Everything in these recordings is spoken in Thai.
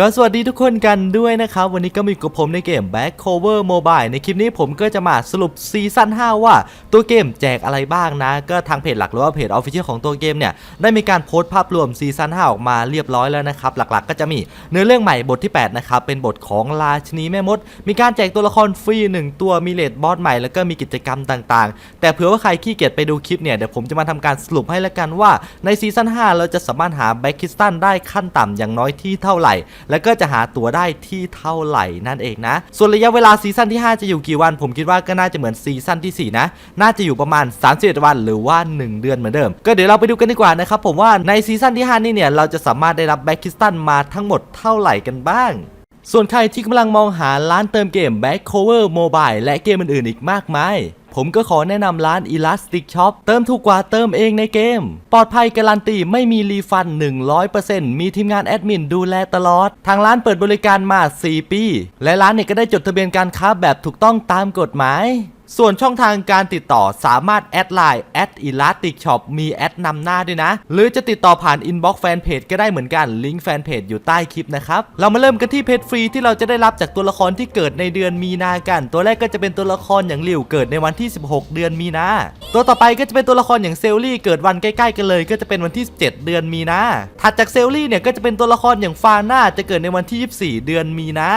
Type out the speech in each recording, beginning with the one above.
ก็สวัสดีทุกคนกันด้วยนะครับ วันนี้ก็มีกับผมในเกม Back Cover Mobile ในคลิปนี้ผมก็จะมาสรุปซีซั่น5 ว่า ตัวเกมแจกอะไรบ้างนะ ก็ทางเพจหลักหรือว่าเพจ Official ของตัวเกมเนี่ย ได้มีการโพสต์ภาพรวมซีซั่น5 ออกมาเรียบร้อยแล้วนะครับ หลักๆ ก็จะมีเนื้อเรื่องใหม่บทที่ 8 นะครับ เป็นบทของราชนีแม่มด มีการแจกตัวละครฟรี 1 ตัวมีเลดบอสใหม่แล้วก็มีกิจกรรมต่างๆ แต่เผื่อว่าใครขี้เกียจไปดูคลิปเนี่ยเดี๋ยวผมจะมาทำการสรุปให้ละกันว่าในซีซั่น5 เราจะสามารถหาแบ็กคิสตันได้ขั้นต่ำอย่างน้อยที่เท่าไหร่แล้วก็จะหาตั๋วได้ที่เท่าไหร่นั่นเองนะ ส่วนระยะเวลาซีซั่นที่ 5 จะอยู่กี่วัน ผมคิดว่าก็น่าจะเหมือนซีซั่นที่ 4 นะ น่าจะอยู่ประมาณ31วัน หรือว่า 1 เดือนเหมือนเดิม ก็เดี๋ยวเราไปดูกันดีกว่านะครับผมว่าในซีซั่นที่ 5 นี่เนี่ยเราจะสามารถได้รับแบ็กคิสตันมาทั้งหมดเท่าไหร่กันบ้างส่วนใครที่กำลังมองหาร้านเติมเกม Back Cover Mobile และเกมอื่นๆอีกมากมาย ผมก็ขอแนะนำร้าน Elastic Shop เติมถูกกว่าเติมเองในเกม ปลอดภัยการันตีไม่มีรีฟัน 100%มีทีมงานแอดมินดูแลตลอด ทางร้านเปิดบริการมา 4 ปี และร้านเนี่ยก็ได้จดทะเบียนการค้าแบบถูกต้องตามกฎหมาย ส่วนช่องทางการติดต่อสามารถแอดไลน์แอดอีลาติกช็อปมีแอดนำหน้าด้วยนะ หรือจะติดต่อผ่านอินบ็อกซ์แฟนเพจก็ได้เหมือนกันลิงก์แฟนเพจอยู่ใต้คลิปนะครับ เรามาเริ่มกันที่เพจฟรีที่เราจะได้รับจากตัวละครที่เกิดในเดือนมีนากัน ตัวแรกก็จะเป็นตัวละครอย่างหลิวเกิดในวันที่ 16 เดือนมีนาตัวต่อไปก็จะเป็นตัวละครอย่างเซลลี่เกิดวันใกล้ๆกันเลย ก็จะเป็นวันที่ 17 เดือนมีนาถัดจากเซลลี่เนี่ยก็จะเป็นตัวละครอย่างฟาน่าจะเกิดในวันที่ 24 เดือนมีนา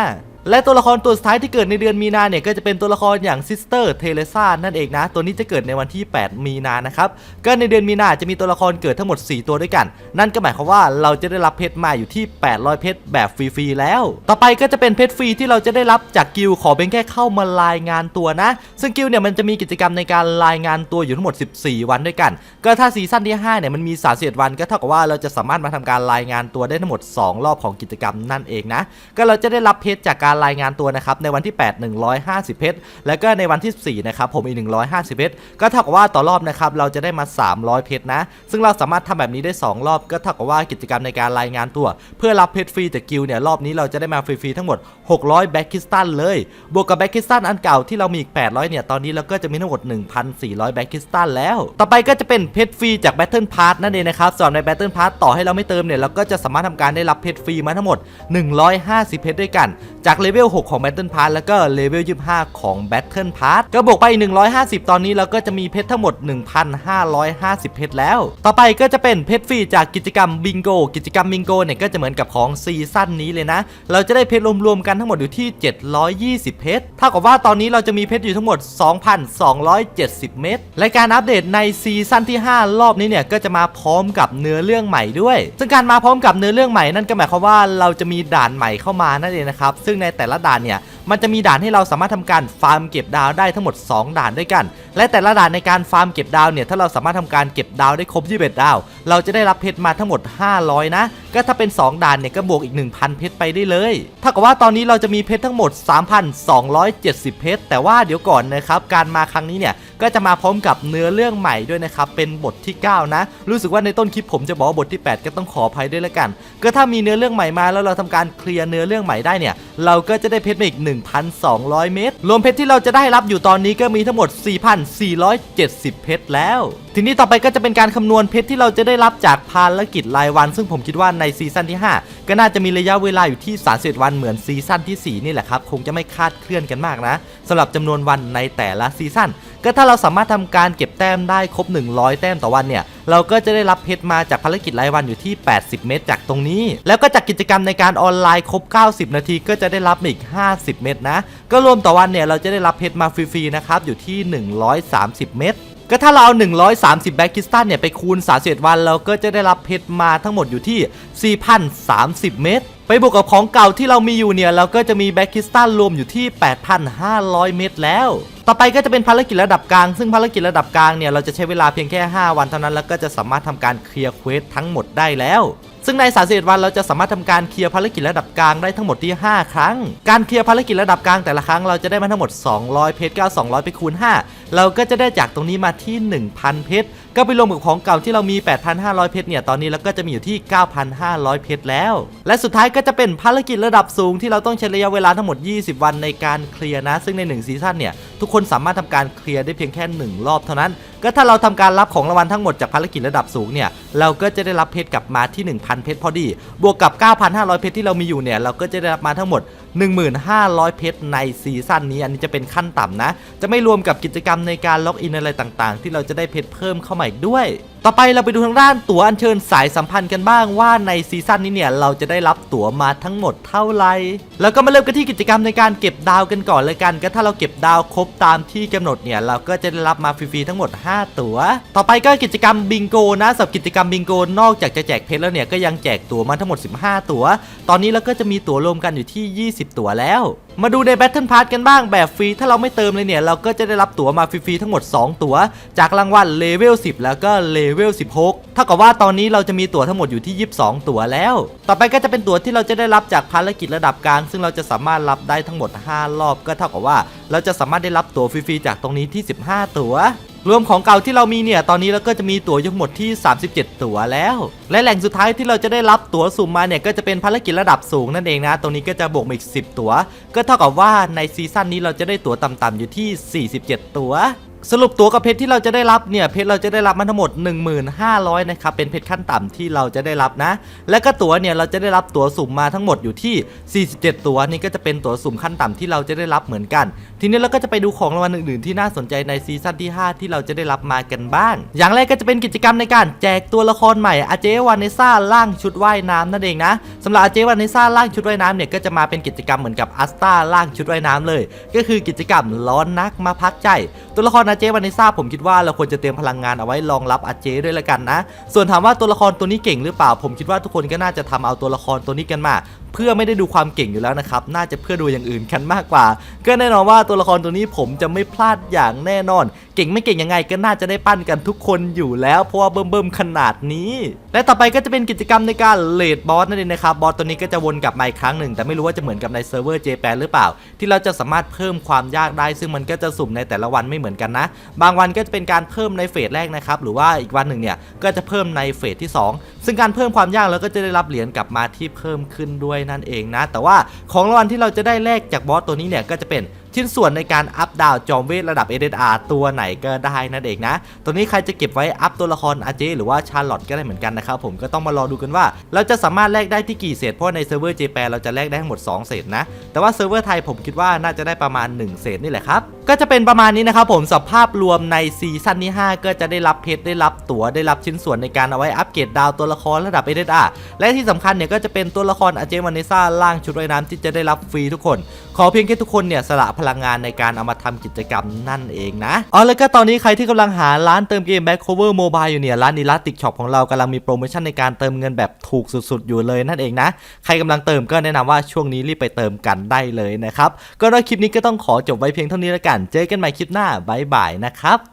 และตัวละครตัวสุดท้ายที่เกิดในเดือนมีนาเนี่ยก็จะเป็นตัวละครอย่างซิสเตอร์เทเลซ่านั่นเองนะ ตัวนี้จะเกิดในวันที่ 8 มีนานะครับก็ในเดือนมีนาจะมีตัวละครเกิดทั้งหมด 4 ตัวด้วยกัน นั่นก็หมายความว่าเราจะได้รับเพชรมาอยู่ที่ 800 เพชรแบบฟรีๆแล้ว ต่อไปก็จะเป็นเพชรฟรีที่เราจะได้รับจากกิลขอเป็นแค่เข้ามารายงานตัวนะ ซึ่งกิลเนี่ยมันจะมีกิจกรรมในการรายงานตัวอยู่ทั้งหมด 14 วันด้วยกัน ก็ถ้าซีซั่นที่5เนี่ยมันมี31วันก็เท่ากับว่าเราจะสามารถมาทำการรายงานตัวได้ทั้งหมด 2 รอบของกิจกรรมนั่นเองนะก็เราจะได้รับเพชรจากการรายงานตัวนะครับในวันที่ 8 150 เพชรแล้วก็ในวันที่4นะครับผมอีก 150 เพชรก็เท่ากับว่าต่อรอบนะครับเราจะได้มา 300 เพชรนะ ซึ่งเราสามารถทำแบบนี้ได้ 2 รอบก็เท่ากับว่ากิจกรรมในการรายงานตัว เพื่อรับเพชรฟรีจากกิลเนี่ยรอบนี้เราจะได้มาฟรีๆทั้งหมด 600 แบ็กคิสตันเลย บวกกับแบ็กคิสตันอันเก่าที่เรามีอีก 800 เนี่ยตอนนี้เราก็จะมีทั้งหมด 1,400 แบ็กคิสตันแล้ว ต่อไปก็จะเป็นเพชรฟรีจากแบทเทิลพาร์ทนั่นเองนะครับสำหรับในแบทเทิลพาร์ทต่อให้เราไม่เติมเนี่ยเราก็จะสามารถทำการได้รับเพชรฟรีมาทั้งหมด 150 เพชรด้วยกัน จากเลเวล 6 ของแบทเทิลพาร์ทแล้วก็เลเวล 25 ของแบทเทิลพาร์ทก็บวกไป 150 ตอนนี้เราก็จะมีเพชรทั้งหมด 1,550 เพชรแล้ว ต่อไปก็จะเป็นเพชรฟรีจากกิจกรรมบิงโกกิจกรรมบิงโกเนี่ยก็จะเหมือนกับของซีซั่นนี้เลยนะ เราจะได้เพชรรวมๆกันทั้งหมดอยู่ที่ 720 เพชรเท่ากับว่าตอนนี้เราจะมีเพชรอยู่ทั้งหมด 2,270 เม็ดและการอัปเดตในซีซั่นที่ 5 รอบนี้เนี่ยก็จะมาพร้อมกับเนื้อเรื่องใหม่ด้วย ซึ่งการมาพร้อมกับเนื้อเรื่องใหม่นั่นก็หมายความว่าเราจะมีด่านใหม่เข้ามานั่นเองนะครับซึ่งในแต่ละด่านเนี่ยมันจะมีด่านให้เราสามารถทำการฟาร์มเก็บดาวได้ทั้งหมด 2 ด่านด้วยกัน และแต่ละด่านในการฟาร์มเก็บดาวเนี่ยถ้าเราสามารถทำการเก็บดาวได้ครบ21ดาว เราจะได้รับเพชรมาทั้งหมด 500 นะ ก็ถ้าเป็น 2 ด่านเนี่ยก็บวกอีก 1,000 เพชรไปได้เลยเท่ากับว่าตอนนี้เราจะมีเพชรทั้งหมด 3,270 เพชรแต่ว่าเดี๋ยวก่อนนะครับการมาครั้งนี้เนี่ยก็จะมาพร้อมกับเนื้อเรื่องใหม่ด้วยนะครับเป็นบทที่ 9 นะ รู้สึกว่าในต้นคลิปผมจะบอกบทที่ 8 ก็ต้องขออภัยด้วยละกัน ก็ถ้ามีเนื้อเรื่องใหม่มาแล้วเราทำการเคลียร์เนื้อเรื่องใหม่ได้เนี่ยเราก็จะได้เพชรมาอีก1,200 เม็ดรวมเพชรที่เราจะได้รับอยู่ตอนนี้ก็มีทั้งหมด 4,470 เพชรแล้วทีนี้ต่อไปก็จะเป็นการคำนวณเพชรที่เราจะได้รับจากภารกิจรายวัน ซึ่งผมคิดว่าในซีซั่นที่ 5 ก็น่าจะมีระยะเวลาอยู่ที่31วันเหมือนซีซั่นที่ 4 นี่แหละครับ คงจะไม่คาดเคลื่อนกันมากนะสำหรับจำนวนวันในแต่ละซีซั่นก็ถ้าเราสามารถทำการเก็บแต้มได้ครบ 100 แต้มต่อวันเนี่ยเราก็จะได้รับเพชรมาจากภารกิจรายวันอยู่ที่ 80 เม็ดจากตรงนี้ แล้วก็จากกิจกรรมในการออนไลน์ครบ 90 นาทีก็จะได้รับอีก 50 เม็ดนะ ก็รวมต่อวันเนี่ยเราจะได้รับเพชรมาฟรีๆนะครับอยู่ที่ 130 เม็ด ก็ถ้าเราเอา 130 แบ็กคิสตันเนี่ย ไปคูณ 31 วัน เราก็จะได้รับเพชรมาทั้งหมดอยู่ที่ 4,030 เม็ดไปบวกกับของเก่าที่เรามีอยู่เนี่ย เราก็จะมีแบ็กคิสตันรวมอยู่ที่ 8,500 เม็ดแล้ว ต่อไปก็จะเป็นภารกิจระดับกลาง ซึ่งภารกิจระดับกลางเนี่ย เราจะใช้เวลาเพียงแค่ 5 วันเท่านั้นแล้วก็จะสามารถทำการเคลียร์เควสทั้งหมดได้แล้ว ซึ่งใน 31 วันเราจะสามารถทำการเคลียร์ภารกิจระดับกลางได้ทั้งหมดที่ 5 ครั้ง การเคลียร์ภารกิจระดับกลางแต่ละครั้งเราจะได้มาทั้งหมด 200 เพชรก็200 ไปคูณ 5 เราก็จะได้จากตรงนี้มาที่ 1,000 เพชร ก็ไปรวมกับของเก่าที่เรามี 8,500 เพชรเนี่ย ตอนนี้เราก็จะมีอยู่ที่ 9,500 เพชรแล้ว และสุดท้ายก็จะเป็นภารกิจระดับสูงที่เราต้องใช้ระยะเวลาทั้งหมด 20 วันในการเคลียร์นะ ซึ่งใน 1 ซีซั่นเนี่ย ทุกคนสามารถทำการเคลียร์ได้เพียงแค่ 1 รอบเท่านั้น ก็ถ้าเราทำการรับของรางวัลทั้งหมดจากภารกิจระดับสูงเนี่ยเราก็จะได้รับเพชรกลับมาที่ 1,000 เพชรพอดี บวกกับ 9,500 เพชรที่เรามีอยู่เนี่ยเราก็จะได้รับมาทั้งหมด 1500 เพชรในซีซั่นนี้ อันนี้จะเป็นขั้นต่ำนะ จะไม่รวมกับกิจกรรมในการล็อกอินอะไรต่างๆ ที่เราจะได้เพชรเพิ่มเข้ามาอีกด้วย ต่อไปเราไปดูทางด้านตั๋วอัญเชิญสายสัมพันธ์กันบ้างว่าในซีซั่นนี้เนี่ยเราจะได้รับตั๋วมาทั้งหมดเท่าไหร่แล้วก็มาเริ่มกันที่กิจกรรมในการเก็บดาวกันก่อนเลยกัน ก็ถ้าเราเก็บดาวครบตามที่กำหนดเนี่ยเราก็จะได้รับมาฟรีๆทั้งหมด 5 ตั๋ว ต่อไปก็กิจกรรมบิงโกนะสำหรับกิจกรรมบิงโกนอกจากจะแจกเพชรแล้วเนี่ยก็ยังแจกตั๋วมาทั้งหมด 15 ตั๋ว ตอนนี้เราก็จะมีตั๋วรวมกันอยู่ที่ 20 ตั๋วแล้วมาดูใน Battle Pass กันบ้างแบบฟรี ถ้าเราไม่เติมเลยเนี่ย เราก็จะได้รับตั๋วมาฟรีๆทั้งหมด 2 ตั๋ว จากรางวัลเลเวล 10 แล้วก็เลเวล 16 เท่ากับว่าตอนนี้เราจะมีตั๋วทั้งหมดอยู่ที่ 22 ตั๋วแล้ว ต่อไปก็จะเป็นตั๋วที่เราจะได้รับจากภารกิจระดับกลาง ซึ่งเราจะสามารถรับได้ทั้งหมด 5 รอบ ก็เท่ากับว่า เราจะสามารถได้รับตั๋วฟรีๆจากตรงนี้ที่ 15 ตั๋ว รวมของเก่าที่เรามีเนี่ยตอนนี้เราก็จะมีตั๋วอยู่ทั้งหมดที่ 37 ตั๋วแล้ว และแหล่งสุดท้ายที่เราจะได้รับตั๋วสุ่มมาเนี่ยก็จะเป็นภารกิจระดับสูงนั่นเองนะ ตรงนี้ก็จะบวกมาอีก 10 ตั๋ว ก็เท่ากับว่าในซีซั่นนี้เราจะได้ตั๋วต่ำๆอยู่ที่ 47 ตั๋ว สรุปตั๋วกับเพชรที่เราจะได้รับเนี่ยเพชรเราจะได้รับมันทั้งหมด 1500นะครับเป็นเพชรขั้นต่ำที่เราจะได้รับนะ และก็ตั๋วเนี่ยเราจะได้รับตั๋วสุ่มมาทั้งหมดอยู่ที่ 47 ตั๋วนี่ก็จะเป็นตั๋วสุ่มขั้นต่ำที่เราจะได้รับเหมือนกัน ทีนี้เราก็จะไปดูของรางวัลอื่นๆที่น่าสนใจในซีซั่นที่ 5 ที่เราจะได้รับมากันบ้าง อย่างแรกก็จะเป็นกิจกรรมในการแจกตัวละครใหม่อาเจวานเนซ่าล่างชุดว่ายน้ำนั่นเองนะสำหรับอาเจวานเนซ่าล่างชุดว่ายน้ำเนี่ยก็จะมาเป็นกิจกรรมเหมือนกับอัสตาล่างชุดว่ายน้ำเลย ก็คือกิจกรรมร้อนนักมาพักใจ ตัวละครอาเจวานิซ่าผมคิดว่าเราควรจะเตรียมพลังงานเอาไว้รองรับอาเจด้วยละกันนะ ส่วนถามว่าตัวละครตัวนี้เก่งหรือเปล่า ผมคิดว่าทุกคนก็น่าจะทำเอาตัวละครตัวนี้กันมาเพื่อไม่ได้ดูความเก่งอยู่แล้วนะครับน่าจะเพื่อดูอย่างอื่นกันมากกว่า ก็แน่นอนว่าตัวละครตัวนี้ผมจะไม่พลาดอย่างแน่นอน เก่งไม่เก่งยังไงก็น่าจะได้ปั้นกันทุกคนอยู่แล้วเพราะว่าเบิ่มเบิ่มๆขนาดนี้ และต่อไปก็จะเป็นกิจกรรมในการเลดบอสนั่นเองนะครับบอสตัวนี้ก็จะวนกลับมาอีกครั้งหนึ่งแต่ไม่รู้ว่าจะเหมือนกับในเซิร์ฟเวอร์ J8 หรือเปล่า ที่เราจะสามารถเพิ่มความยากได้ ซึ่งมันก็จะสุ่มในแต่ละวันไม่เหมือนกันนะ บางวันก็จะเป็นการเพิ่มในเฟสแรกนะครับหรือว่าอีกวันหนึ่งเนี่ยก็จะเพิ่มในเฟสที่ 2 ซึ่งการเพิ่มความยากเราก็จะได้รับเหรียญกลับมาที่เพิ่มขึ้นด้วยนั่นเองนะ แต่ว่าของรางวัลที่เราจะได้แลกจากบอสตัวนี้เนี่ยก็จะเป็น ชิ้นส่วนในการอัพดาวจอมเวทระดับ SSR ตัวไหนก็ได้นั่นเองนะ ตัวนี้ใครจะเก็บไว้อัพตัวละครอาเจหรือว่าชาร์ลอตก็ได้เหมือนกันนะครับผมก็ต้องมารอดูกันว่า เราจะสามารถแลกได้ที่กี่เศษเพราะในเซิร์ฟเวอร์ J8 เราจะแลกได้ทั้งหมด 2 เศษนะ แต่ว่าเซิร์ฟเวอร์ไทยผมคิดว่าน่าจะได้ประมาณ 1 เศษนี่แหละครับก็จะเป็นประมาณนี้นะครับผมสภาพรวมในซีซั่นที่ 5 ก็จะได้รับเพชรได้รับตั๋วได้รับชิ้นส่วนในการเอาไว้อัปเกรดดาวตัวละครระดับ SSR และที่สำคัญเนี่ยก็จะเป็นตัวละครอาเจวานเนซ่าล่างชุดว่ายน้ำที่จะได้รับฟรีทุกคน ขอเพียงแค่ทุกคนเนี่ยสละพพลังงานในการเอามาทำกิจกรรมนั่นเองนะอ๋อแล้วก็ตอนนี้ใครที่กำลังหาร้านเติมเกม Back Cover Mobile อยู่เนี่ยร้านนิลัติกช็อปของเรากำลังมีโปรโมชั่นในการเติมเงินแบบถูกสุดๆอยู่เลยนั่นเองนะใครกำลังเติมก็แนะนำว่าช่วงนี้รีบไปเติมกันได้เลยนะครับก็ในคลิปนี้ก็ต้องขอจบไว้เพียงเท่านี้แล้วกัน เจอกันใหม่คลิปหน้าบ๊ายบายนะครับ